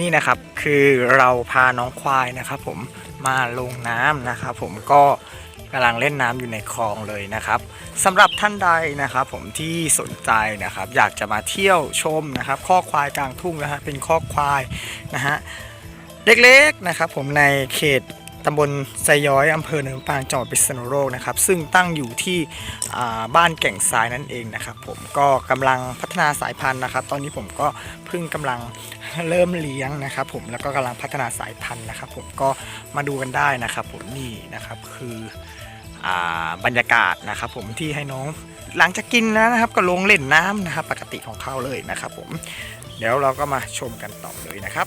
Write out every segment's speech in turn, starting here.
นี่นะครับคือเราพาน้องควายนะครับ ผมมาลงน้ำนะครับ ผมก็กำลังเล่นน้ำอยู่ในคลองเลยนะครับสำหรับท่านใดนะครับ ผมที่สนใจนะครับ อยากจะมาเที่ยวชมนะครับข้อควายกลางทุ่งนะฮะเป็นข้อควายนะฮะเล็กๆนะครับ ผมในเขต ตำบลไซย้อยอำเภอเนินปางจังหวัดพิษณุโลกนะครับ ซึ่งตั้งอยู่ที่บ้านแก่งทรายนั่นเองนะครับ ผมก็กำลังพัฒนาสายพันธุ์นะครับ ตอนนี้ผมก็เพิ่งกำลังเริ่มเลี้ยงนะครับผมแล้วก็กำลังพัฒนาสายพันธุ์นะครับ ผมก็มาดูกันได้นะครับ ผมนี่นะครับคืออบรรยากาศนะครับ ผมที่ให้น้องหลังจากกินแล้วนะครับ ก็ลงเล่นน้ำนะครับ ปกติของเขาเลยนะครับ ผมเดี๋ยวเราก็มาชมกันต่อเลยนะครับ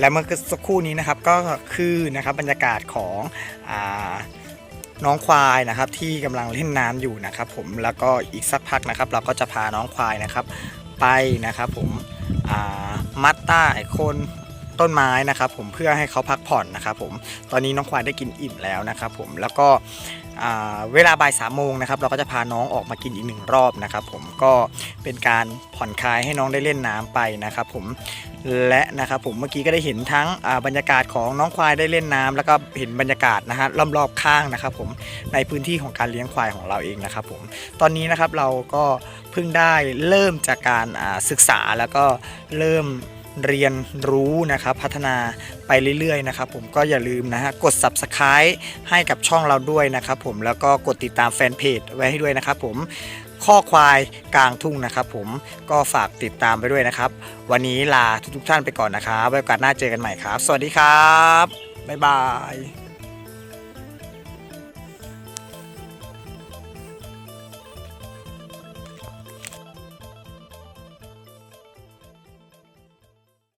และเมื่อสักครู่นี้นะครับก็คือนะครับบรรยากาศของอน้องควายนะครับที่กำลังเล่นน้ำอยู่นะครับ ผมแล้วก็อีกสักพักนะครับ เราก็จะพาน้องควายนะครับ ไปนะครับ ผมมัดใต้คน ต้นไม้นะครับผมเพื่อให้เขาพักผ่อนนะครับผมตอนนี้น้องควายได้กินอิ่มแล้วนะครับผมแล้วก็เวลาบ่ายสามโมงนะครับเราก็จะพาน้องออกมากินอีกหนึ่งรอบนะครับผมก็เป็นการผ่อนคลายให้น้องได้เล่นน้ำไปนะครับผมและนะครับผมเมื่อกี้ก็ได้เห็นทั้งบรรยากาศของน้องควายได้เล่นน้ำแล้วก็เห็นบรรยากาศนะฮะรอบๆข้างนะครับผมในพื้นที่ของการเลี้ยงควายของเราเองนะครับผมตอนนี้นะครับเราก็เพิ่งได้เริ่มจากการศึกษาแล้วก็เริ่ม เรียนรู้นะครับพัฒนาไปเรื่อยๆนะครับผมก็อย่าลืมนะฮะกด subscribe ให้กับช่องเราด้วยนะครับผมแล้วก็กดติดตามแฟนเพจไว้ให้ด้วยนะครับผมข้อควายกลางทุ่งนะครับผมก็ฝากติดตามไปด้วยนะครับ วันนี้ลาทุกๆท่านไปก่อนนะครับไว้โอกาสหน้าเจอกันใหม่ครับ สวัสดีครับ บ๊ายบาย